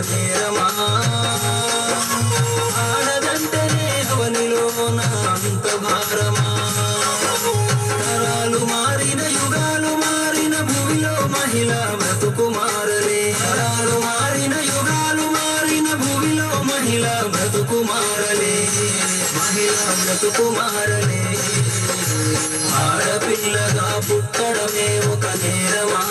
పుట్టడమే ఒక నేరమా అంత భారమా? తరాలు మారిన యుగాలు మారిన భూమిలో మహిళ బ్రతుకు మారలే. తరాలు మారిన యుగాలు మారిన భూమిలో మహిళ బ్రతుకు మారలే. మహిళ బ్రతుకు మారలే. ఆడపిల్లగా పుట్టడమే ఒక నేరమా?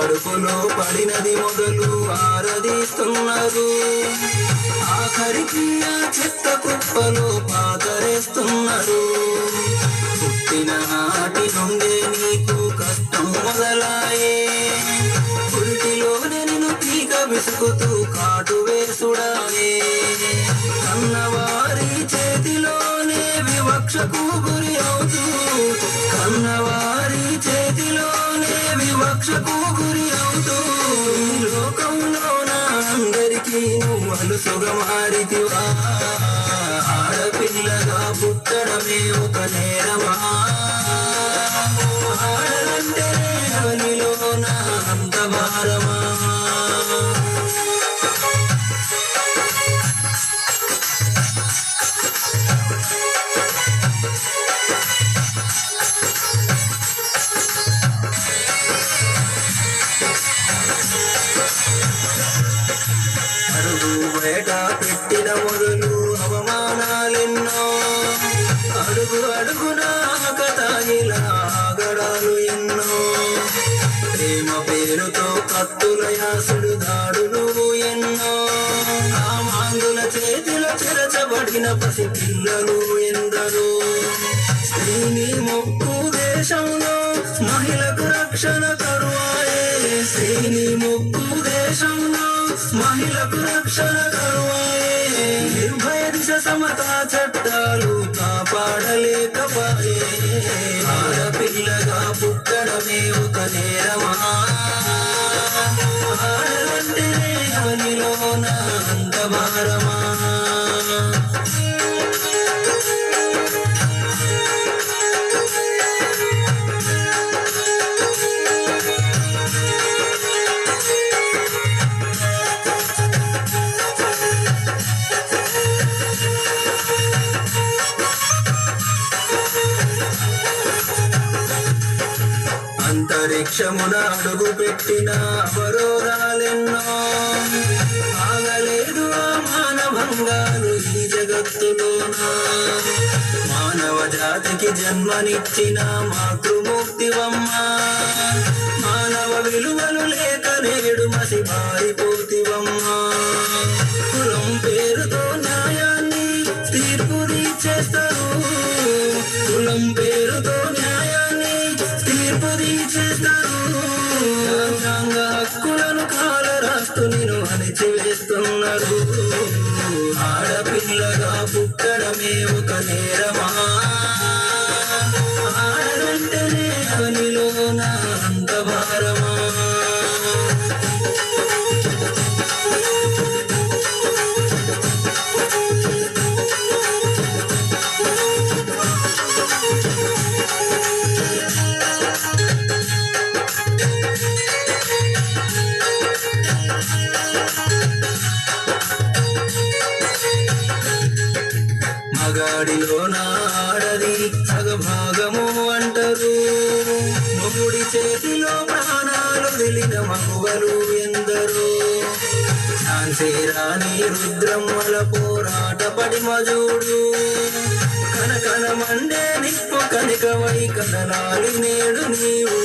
కడుపులో పడినది మొదలు ఆరదీస్తున్నారు ఆఖరికి ఆ చెత్త కుప్పలో పాతరేస్తున్నారు పుట్టిన నాటి నుండే నీకు కష్టం మొదలాయే. పురిటిలోనే నేను తీగ విసుకుతూ కాటు వేసుడానే కన్నవారి చేతిలోనే వివక్షకు గురి అవుతూ కన్నవారి నువ్వు అలుసుగా ఆడపిల్లగా పుట్టడమే ఒక నేరమా. ఆడలంటే అంత భారమా. అడుగు అడుగున కథాయిలా ఆగడాలు ఎన్నో. ప్రేమ పేరుతో కత్తుల యాసుడు దాడులు ఎన్నో. కామాంగుల చేతిలో చెరచబడిన పసి పిల్లలు ఎందరో. స్త్రీని మొక్కు దేశంలో మహిళకు రక్షణ కరువాయే స్త్రీని మొక్కు దేశంలో మహిళకు రక్షణ కరువాయే నిర్భయ దిశ సమతా చట్టాలు కాపాడలేకపోయే? ఆడపిల్లగా పుట్టడమే ఒక నేరం. అంతరిక్షమున అడుగు పెట్టిన అవరోధాలెన్నో ఆగలేదు మానవంగాను ఈ జగత్తులోనా? మానవ జాతికి జన్మనిచ్చిన మాతృమూర్తివమ్మ. మానవ విలువలు లేక నేడు మసి కాలరాస్తూ నేను అణిచివేస్తున్నారు ఆడపిల్లగా పుట్టడమే ఒక నేరమా? ఆడదంటేనే అవనిలోన దేవుడి చేతిలో ప్రాణాలు వెలిన మహువలు ఎందరో? రాని రుద్రమ్మల పోరాట పడి మజూడు కనకన మండే నిప్పు కనికవై కదలాలి నేడు నీవు.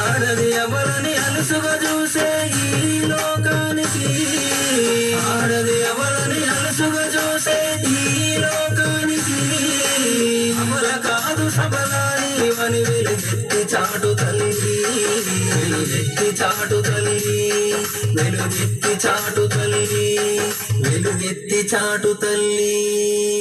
ఆడది ఎవరని అలుసుగ చూసే ఈ లోకానికి? ఆడది ఎవరని అలుసుగా చాటు తల్లి. వెలుగెత్తి చాటు తల్లి. వెలుగెత్తి చాటు తల్లి. వెలుగెత్తి చాటు తల్లి.